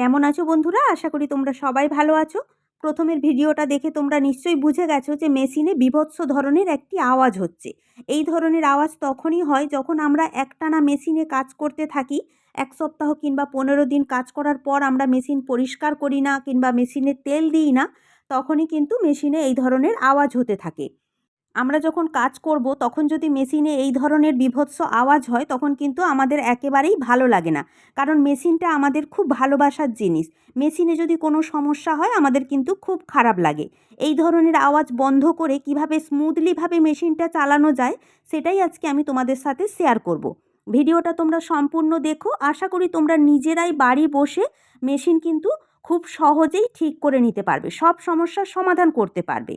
কেমন আছো বন্ধুরা? আশা করি তোমরা সবাই ভালো আছো। প্রথমের ভিডিওটা দেখে তোমরা নিশ্চয়ই বুঝে গেছো যে মেশিনে বিভৎস ধরনের একটি আওয়াজ হচ্ছে। এই ধরনের আওয়াজ তখনই হয় যখন আমরা একটানা মেশিনে কাজ করতে থাকি, এক সপ্তাহ কিংবা পনেরো দিন কাজ করার পর আমরা মেশিন পরিষ্কার করি না কিংবা মেশিনে তেল দিই না, তখনই কিন্তু মেশিনে এই ধরনের আওয়াজ হতে থাকে। আমরা যখন কাজ করব, তখন যদি মেশিনে এই ধরনের বিভৎস আওয়াজ হয়, তখন কিন্তু আমাদের একেবারেই ভালো লাগে না। কারণ মেশিনটা আমাদের খুব ভালোবাসার জিনিস। মেশিনে যদি কোনো সমস্যা হয়, আমাদের কিন্তু খুব খারাপ লাগে। এই ধরনের আওয়াজ বন্ধ করে কীভাবে স্মুথলিভাবে মেশিনটা চালানো যায়, সেটাই আজকে আমি তোমাদের সাথে শেয়ার করব। ভিডিওটা তোমরা সম্পূর্ণ দেখো। আশা করি তোমরা নিজেরাই বাড়ি বসে মেশিন কিন্তু খুব সহজেই ঠিক করে নিতে পারবে। সব সমস্যার সমাধান করতে পারবে।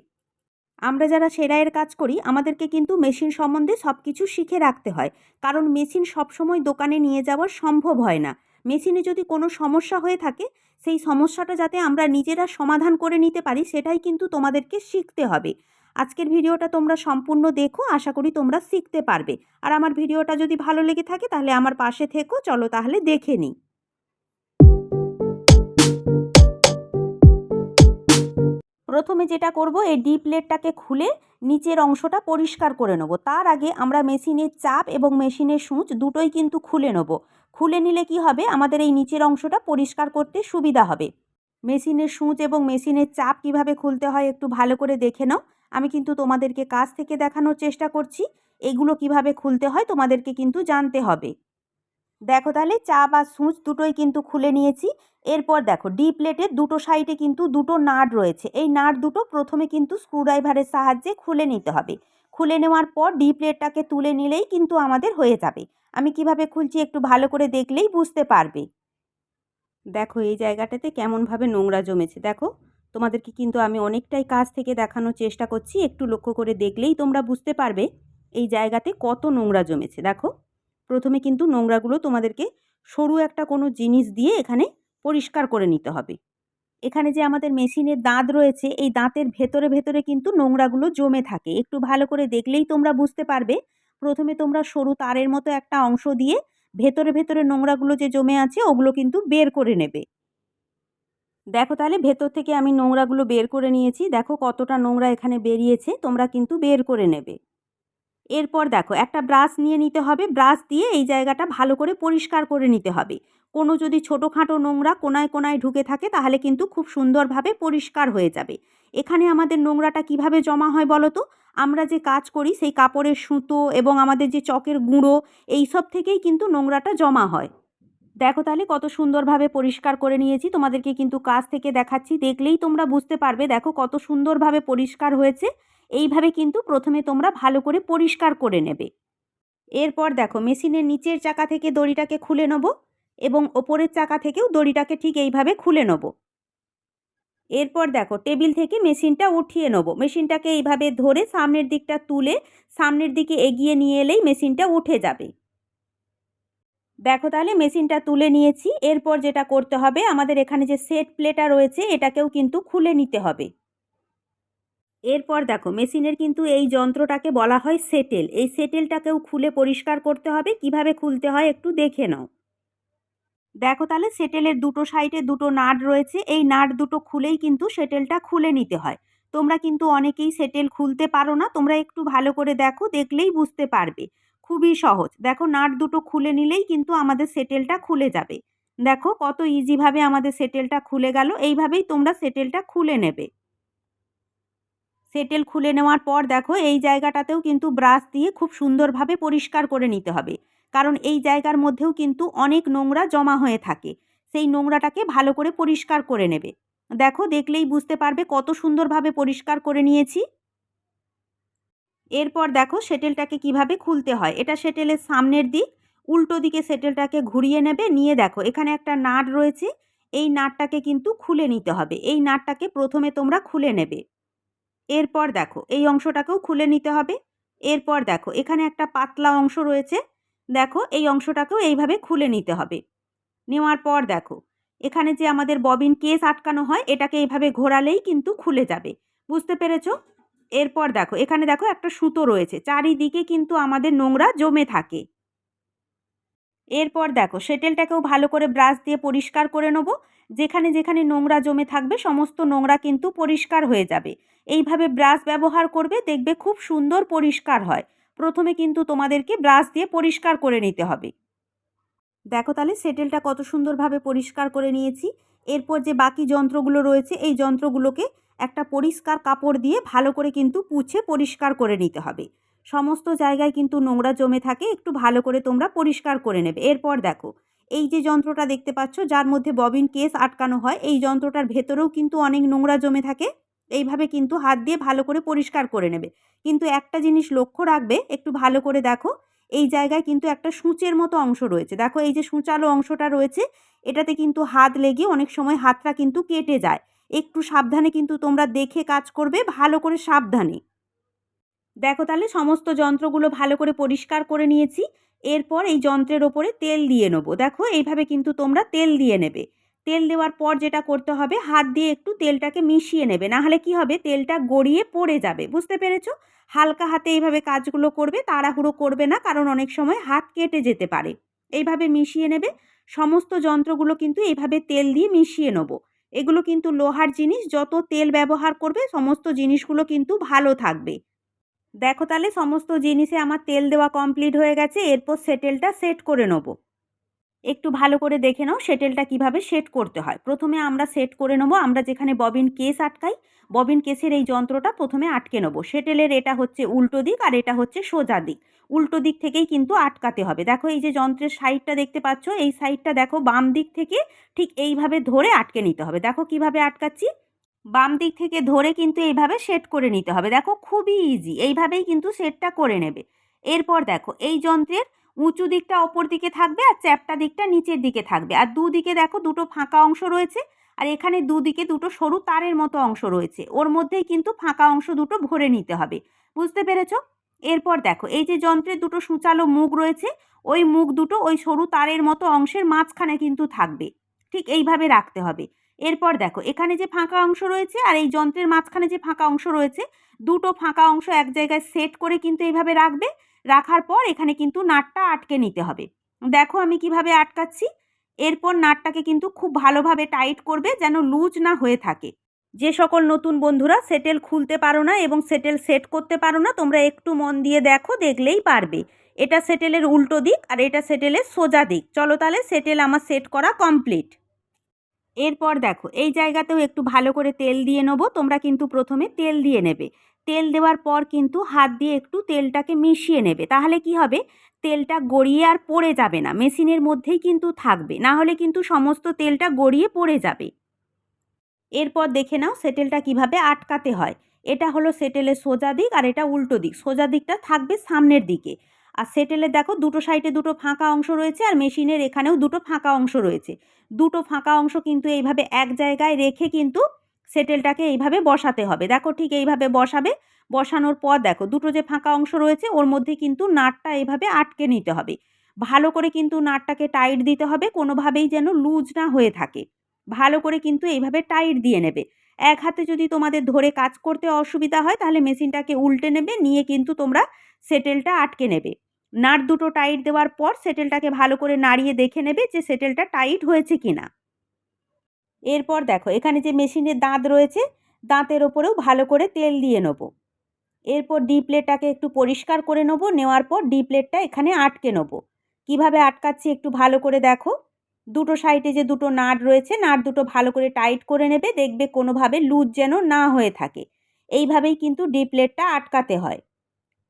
আমরা যারা সেলাইয়ের কাজ করি, আমাদেরকে কিন্তু মেশিন সম্বন্ধে সব কিছু শিখে রাখতে হয়। কারণ মেশিন সবসময় দোকানে নিয়ে যাওয়া সম্ভব হয় না। মেশিনে যদি কোনো সমস্যা হয়ে থাকে, সেই সমস্যাটা যাতে আমরা নিজেরা সমাধান করে নিতে পারি, সেটাই কিন্তু তোমাদেরকে শিখতে হবে। আজকের ভিডিওটা তোমরা সম্পূর্ণ দেখো, আশা করি তোমরা শিখতে পারবে। আর আমার ভিডিওটা যদি ভালো লেগে থাকে, তাহলে আমার পাশে থেকো, চলো তাহলে দেখে নিই। প্রথমে যেটা করব, এই ডিপ প্লেটটাকে খুলে নিচের অংশটা পরিষ্কার করে নেব। তার আগে আমরা মেশিনের চাপ এবং মেশিনের সূচ দুটোই কিন্তু খুলে নেব। খুলে নিলে কি হবে? আমাদের এই নিচের অংশটা পরিষ্কার করতে সুবিধা হবে। মেশিনের সূচ এবং মেশিনের চাপ কীভাবে খুলতে হয় একটু ভালো করে দেখে নাও। আমি কিন্তু তোমাদেরকে কাছ থেকে দেখানোর চেষ্টা করছি। এগুলো কীভাবে খুলতে হয় তোমাদেরকে কিন্তু জানতে হবে। দেখো তাহলে চাপ আর সূচ দুটোই কিন্তু খুলে নিয়েছি। এরপর দেখো ডি প্লেটের দুটো সাইডে কিন্তু দুটো নাট রয়েছে। এই নাট দুটো প্রথমে কিন্তু স্ক্রুড্রাইভারের সাহায্যে খুলে নিতে হবে। খুলে নেওয়ার পর ডি প্লেটটাকে তুলে নিলেই কিন্তু আমাদের হয়ে যাবে। আমি কীভাবে খুলছি একটু ভালো করে দেখলেই বুঝতে পারবে। দেখো, এই জায়গাটাতে কেমনভাবে নোংরা জমেছে। দেখো, তোমাদেরকে কিন্তু আমি অনেকটাই কাছ থেকে দেখানোর চেষ্টা করছি। একটু লক্ষ্য করে দেখলেই তোমরা বুঝতে পারবে এই জায়গাতে কত নোংরা জমেছে। দেখো প্রথমে কিন্তু নোংরাগুলো তোমাদেরকে সরু একটা কোনো জিনিস দিয়ে এখানে পরিষ্কার করে নিতে হবে। এখানে যে আমাদের মেশিনের দাঁত রয়েছে, এই দাঁতের ভেতরে ভেতরে কিন্তু নোংরাগুলো জমে থাকে। একটু ভালো করে দেখলেই তোমরা বুঝতে পারবে। প্রথমে তোমরা সরু তারের মতো একটা অংশ দিয়ে ভেতরে ভেতরে নোংরাগুলো যে জমে আছে, ওগুলো কিন্তু বের করে নেবে। দেখো তাহলে ভেতর থেকে আমি নোংরাগুলো বের করে নিয়েছি। দেখো কতটা নোংরা এখানে বেরিয়েছে, তোমরা কিন্তু বের করে নেবে। এরপর দেখো, একটা ব্রাশ নিয়ে নিতে হবে। ব্রাশ দিয়ে এই জায়গাটা ভালো করে পরিষ্কার করে নিতে হবে। কোনো যদি ছোটোখাটো নোংরা কোনায় কোনায় ঢুকে থাকে, তাহলে কিন্তু খুব সুন্দরভাবে পরিষ্কার হয়ে যাবে। এখানে আমাদের নোংরাটা কীভাবে জমা হয় বলো তো? আমরা যে কাজ করি, সেই কাপড়ের সুতো এবং আমাদের যে চকের গুঁড়ো, এই সব থেকেই কিন্তু নোংরাটা জমা হয়। দেখো তাহলে কত সুন্দরভাবে পরিষ্কার করে নিয়েছি। তোমাদেরকে কিন্তু কাজ থেকে দেখাচ্ছি। দেখলেই তোমরা বুঝতে পারবে, দেখো কত সুন্দরভাবে পরিষ্কার হয়েছে। এইভাবে কিন্তু প্রথমে তোমরা ভালো করে পরিষ্কার করে নেবে। এরপর দেখো মেশিনের নিচের চাকা থেকে দড়িটাকে খুলে নেব এবং ওপরের চাকা থেকেও দড়িটাকে ঠিক এইভাবে খুলে নেব। এরপর দেখো টেবিল থেকে মেশিনটা উঠিয়ে নেব। মেশিনটাকে এইভাবে ধরে সামনের দিকটা তুলে সামনের দিকে এগিয়ে নিয়ে এলেই মেশিনটা উঠে যাবে। দেখো তাহলে মেশিনটা তুলে নিয়েছি। এরপর যেটা করতে হবে আমাদের এখানে যে সেট প্লেটা রয়েছে এটাকেও কিন্তু খুলে নিতে হবে। এরপর দেখো, মেশিনের কিন্তু এই যন্ত্রটাকে বলা হয় সেটেল। এই সেটেলটাকেও খুলে পরিষ্কার করতে হবে। কীভাবে খুলতে হয় একটু দেখে নাও। দেখো তাহলে, সেটেলের দুটো সাইডে দুটো নাট রয়েছে। এই নাট দুটো খুলেই কিন্তু সেটেলটা খুলে নিতে হয়। তোমরা কিন্তু অনেকেই সেটেল খুলতে পারো না। তোমরা একটু ভালো করে দেখো, দেখলেই বুঝতে পারবে। খুবই সহজ। দেখো, নাট দুটো খুলে নিলেই কিন্তু আমাদের সেটেলটা খুলে যাবে। দেখো, কত ইজিভাবে আমাদের সেটেলটা খুলে গেল। এইভাবেই তোমরা সেটেলটা খুলে নেবে। সেটেল খুলে নেওয়ার পর দেখো এই জায়গাটাতেও কিন্তু ব্রাশ দিয়ে খুব সুন্দরভাবে পরিষ্কার করে নিতে হবে। কারণ এই জায়গার মধ্যেও কিন্তু অনেক নোংরা জমা হয়ে থাকে। সেই নোংরাটাকে ভালো করে পরিষ্কার করে নেবে। দেখো দেখলেই বুঝতে পারবে কত সুন্দরভাবে পরিষ্কার করে নিয়েছি। এরপর দেখো সেটেলটাকে কীভাবে খুলতে হয়। এটা সেটেলের সামনের দিক, উল্টো দিকে সেটেলটাকে ঘুরিয়ে নেবে। নিয়ে দেখো এখানে একটা নাট রয়েছে। এই নাটটাকে কিন্তু খুলে নিতে হবে। এই নাটটাকে প্রথমে তোমরা খুলে নেবে। এরপর দেখো, এই অংশটাকেও খুলে নিতে হবে। এরপর দেখো, এখানে একটা পাতলা অংশ রয়েছে। দেখো, এই অংশটাকেও এইভাবে খুলে নিতে হবে। নেওয়ার পর দেখো, এখানে যে আমাদের ববিন কেস আটকানো হয়, এটাকে এইভাবে ঘোরালেই কিন্তু খুলে যাবে। বুঝতে পেরেছ? এরপর দেখো, এখানে দেখো একটা সুতো রয়েছে। চারিদিকে কিন্তু আমাদের নোংরা জমে থাকে। এরপর দেখো, সেটেলটাকেও ভালো করে ব্রাশ দিয়ে পরিষ্কার করে নেব। যেখানে যেখানে নোংরা জমে থাকবে, সমস্ত নোংরা কিন্তু পরিষ্কার হয়ে যাবে। এইভাবে ব্রাশ ব্যবহার করবে, দেখবে খুব সুন্দর পরিষ্কার হয়। প্রথমে কিন্তু তোমাদেরকে ব্রাশ দিয়ে পরিষ্কার করে নিতে হবে। দেখো তাহলে সেটেলটা কত সুন্দরভাবে পরিষ্কার করে নিয়েছি। এরপর যে বাকি যন্ত্রগুলো রয়েছে, এই যন্ত্রগুলোকে একটা পরিষ্কার কাপড় দিয়ে ভালো করে কিন্তু পুছে পরিষ্কার করে নিতে হবে। সমস্ত জায়গায় কিন্তু নোংরা জমে থাকে, একটু ভালো করে তোমরা পরিষ্কার করে নেবে। এরপর দেখো, এই যে যন্ত্রটা দেখতে পাচ্ছ, যার মধ্যে ববিন কেস আটকানো হয়, এই যন্ত্রটার ভেতরেও কিন্তু অনেক নোংরা জমে থাকে, এইভাবে কিন্তু হাত দিয়ে ভালো করে পরিষ্কার করে নেবে। কিন্তু একটা জিনিস লক্ষ্য রাখবে, একটু ভালো করে দেখো, এই জায়গায় কিন্তু একটা সূচের মতো অংশ রয়েছে। দেখো, এই যে সূচালো অংশটা রয়েছে, এটাতে কিন্তু হাত লেগে অনেক সময় হাতটা কিন্তু কেটে যায়। একটু সাবধানে কিন্তু তোমরা দেখে কাজ করবে, ভালো করে সাবধানে। দেখো তাহলে সমস্ত যন্ত্রগুলো ভালো করে পরিষ্কার করে নিয়েছি। এরপর এই যন্ত্রের ওপরে তেল দিয়ে নেব। দেখো এইভাবে কিন্তু তোমরা তেল দিয়ে নেবে। তেল দেওয়ার পর যেটা করতে হবে, হাত দিয়ে একটু তেলটাকে মিশিয়ে নেবে। না হলে কি হবে, তেলটা গড়িয়ে পড়ে যাবে। বুঝতে পেরেছ? হালকা হাতে এইভাবে কাজগুলো করবে, তাড়াহুড়ো করবে না, কারণ অনেক সময় হাত কেটে যেতে পারে। এইভাবে মিশিয়ে নেবে। সমস্ত যন্ত্রগুলো কিন্তু এইভাবে তেল দিয়ে মিশিয়ে নেব। এগুলো কিন্তু লোহার জিনিস, যত তেল ব্যবহার করবে, সমস্ত জিনিসগুলো কিন্তু ভালো থাকবে। দেখো তাহলে সমস্ত জিনিসে আমার তেল দেওয়া কমপ্লিট হয়ে গেছে, এরপর সেটেলটা সেট করে নেব। একটু ভালো করে দেখে নাও সেটেলটা কীভাবে সেট করতে হয়। প্রথমে আমরা সেট করে নেব, আমরা যেখানে ববিন কেস আটকাই ববিন কেসের এই যন্ত্রটা প্রথমে আটকে নেব। সেটেলের এটা হচ্ছে উল্টো দিক আর এটা হচ্ছে সোজা দিক। উল্টো দিক থেকেই কিন্তু আটকাতে হবে। দেখো এই যে যন্ত্রের সাইডটা দেখতে পাচ্ছ, এই সাইডটা দেখো বাম দিক থেকে ঠিক এইভাবে ধরে আটকে নিতে হবে। দেখো কীভাবে আটকাচ্ছি বাম দিক থেকে ধরে কিন্তু এইভাবে সেট করে নিতে হবে। দেখো খুবই ইজি এইভাবেই কিন্তু সেটটা করে নেবে। এরপর দেখো, এই যন্ত্রের উঁচু দিকটা ওপর দিকে থাকবে আর চ্যাপটা দিকটা নিচের দিকে থাকবে। আর দুদিকে দেখো দুটো ফাঁকা অংশ রয়েছে আর এখানে দুদিকে দুটো সরু তারের মতো অংশ রয়েছে। ওর মধ্যেই কিন্তু ফাঁকা অংশ দুটো ভরে নিতে হবে। বুঝতে পেরেছ? এরপর দেখো, এই যে যন্ত্রের দুটো সূচালো মুখ রয়েছে, ওই মুখ দুটো ওই সরু তারের মতো অংশের মাঝখানে কিন্তু থাকবে। ঠিক এইভাবে রাখতে হবে। এরপর দেখো, এখানে যে ফাঁকা অংশ রয়েছে আর এই যন্ত্রের মাঝখানে যে ফাঁকা অংশ রয়েছে, দুটো ফাঁকা অংশ এক জায়গায় সেট করে কিন্তু এইভাবে রাখবে। রাখার পর এখানে কিন্তু নাটটা আটকে নিতে হবে। দেখো আমি কীভাবে আটকাচ্ছি। এরপর নাটটাকে কিন্তু খুব ভালোভাবে টাইট করবে যেন লুজ না হয়ে থাকে। যে সকল নতুন বন্ধুরা সেটেল খুলতে পারো না এবং সেটেল সেট করতে পারো না, তোমরা একটু মন দিয়ে দেখো, দেখলেই পারবে। এটা সেটেলের উল্টো দিক আর এটা সেটেলের সোজা দিক। চলো তাহলে সেটেল আমার সেট করা কমপ্লিট এরপর দেখো, এই জায়গাতেও একটু ভালো করে তেল দিয়ে নেব। তোমরা কিন্তু প্রথমে তেল দিয়ে নেবে। তেল দেওয়ার পর কিন্তু হাত দিয়ে একটু তেলটাকে মিশিয়ে নেবে। তাহলে কি হবে? তেলটা গড়িয়ে আর পড়ে যাবে না। মেশিনের মধ্যেই কিন্তু থাকবে। না হলে কিন্তু সমস্ত তেলটা গড়িয়ে পড়ে যাবে। এরপর দেখে নাও সেটেলটা কীভাবে আটকাতে হয়। এটা হলো সেটেলের সোজা দিক আর এটা উল্টো দিক। সোজা দিকটা থাকবে সামনের দিকে। আর সেটেলে দেখো দুটো সাইডে দুটো ফাঁকা অংশ রয়েছে আর মেশিনের এখানেও দুটো ফাঁকা অংশ রয়েছে। দুটো ফাঁকা অংশ কিন্তু এইভাবে এক জায়গায় রেখে কিন্তু সেটেলটাকে এইভাবে বসাতে হবে। দেখো ঠিক এইভাবে বসাবে। বসানোর পর দেখো দুটো যে ফাঁকা অংশ রয়েছে ওর মধ্যে কিন্তু নাটটা এইভাবে আটকে নিতে হবে। ভালো করে কিন্তু নাটটাকে টাইট দিতে হবে, কোনোভাবেই যেন লুজ না হয়ে থাকে। ভালো করে কিন্তু এইভাবে টাইট দিয়ে নেবে। এক হাতে যদি তোমাদের ধরে কাজ করতে অসুবিধা হয় তাহলে মেশিনটাকে উল্টে নেবে, নিয়ে কিন্তু তোমরা সেটেলটা আটকে নেবে। নাট দুটো টাইট দেওয়ার পর সেটেলটাকে ভালো করে নাড়িয়ে দেখে নেবে যে সেটেলটা টাইট হয়েছে কি না এরপর দেখো, এখানে যে মেশিনের দাঁত রয়েছে, দাঁতের ওপরেও ভালো করে তেল দিয়ে নেব। এরপর ডি প্লেটটাকে একটু পরিষ্কার করে নেব, নেওয়ার পর ডি প্লেটটা এখানে আটকে নেব। কীভাবে আটকাচ্ছি একটু ভালো করে দেখো। দুটো সাইডে যে দুটো নাট রয়েছে নাট দুটো ভালো করে টাইট করে নেবে, দেখবে কোনোভাবে লুজ যেন না হয়ে থাকে। এইভাবেই কিন্তু ডি প্লেটটা আটকাতে হয়।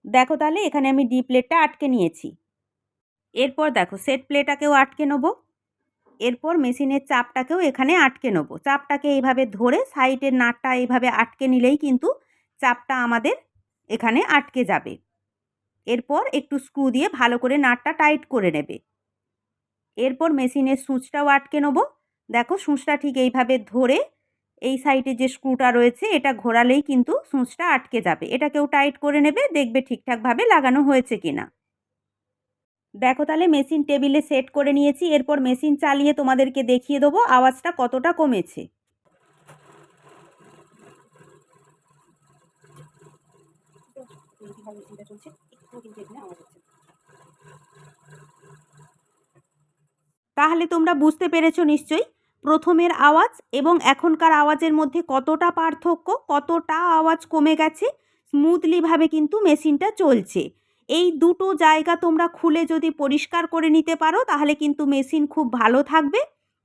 দেখো তাহলে, এখানে আমি ডি প্লেটটা আটকে নিয়েছি। এরপর দেখো সেট প্লেটাকেও আটকে নেব। এরপর মেশিনের চাপটাকেও এখানে আটকে নেব। চাপটাকে এইভাবে ধরে সাইডের নাটটা এইভাবে আটকে নিলেই কিন্তু চাপটা আমাদের এখানে আটকে যাবে। এরপর একটু স্ক্রু দিয়ে ভালো করে নাটটা টাইট করে নেবে। এরপর মেশিনের সুচটাও আটকে নেব। দেখো, সুচটা ঠিক এইভাবে ধরে এই সাইডে যে স্ক্রুটা রয়েছে, এটা ঘোরালেই কিন্তু সুচটা আটকে যাবে। এটাকেও টাইট করে নেবে, দেখবে ঠিকঠাকভাবে লাগানো হয়েছে কিনা। দেখো তাহলে মেশিন টেবিলে সেট করে নিয়েছি, এরপর মেশিন চালিয়ে তোমাদেরকে দেখিয়ে দেবো আওয়াজটা কতটা কমেছে। তাহলে তোমরা বুঝতে পেরেছ নিশ্চয়ই প্রথমের আওয়াজ এবং এখনকার আওয়াজের মধ্যে কতটা পার্থক্য, কতটা আওয়াজ কমে গেছে স্মুথলিভাবে কিন্তু মেশিনটা চলছে। এই দুটো জায়গা তোমরা খুলে যদি পরিষ্কার করে নিতে পারো, তাহলে কিন্তু মেশিন খুব ভালো থাকবে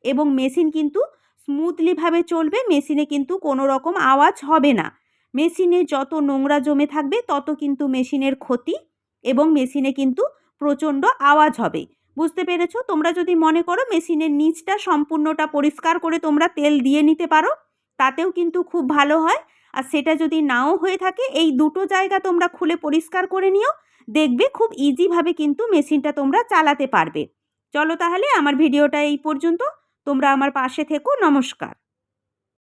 এবং মেশিন কিন্তু স্মুথলিভাবে চলবে মেশিনে কিন্তু কোনো রকম আওয়াজ হবে না। মেশিনে যত নোংরা জমে থাকবে, তত কিন্তু মেশিনের ক্ষতি এবং মেশিনে কিন্তু প্রচণ্ড আওয়াজ হবে। বুঝতে পেরেছ? তোমরা যদি মনে করো মেশিনের নিচটা সম্পূর্ণটা পরিষ্কার করে তোমরা তেল দিয়ে নিতে পারো, তাতেও কিন্তু খুব ভালো হয়। আর সেটা যদি নাও হয়ে থাকে, এই দুটো জায়গা তোমরা খুলে পরিষ্কার করে নিও, দেখবে খুব ইজিভাবে কিন্তু মেশিনটা তোমরা চালাতে পারবে। চলো তাহলে, আমার ভিডিওটা এই পর্যন্ত। তোমরা আমার পাশে থেকো, নমস্কার।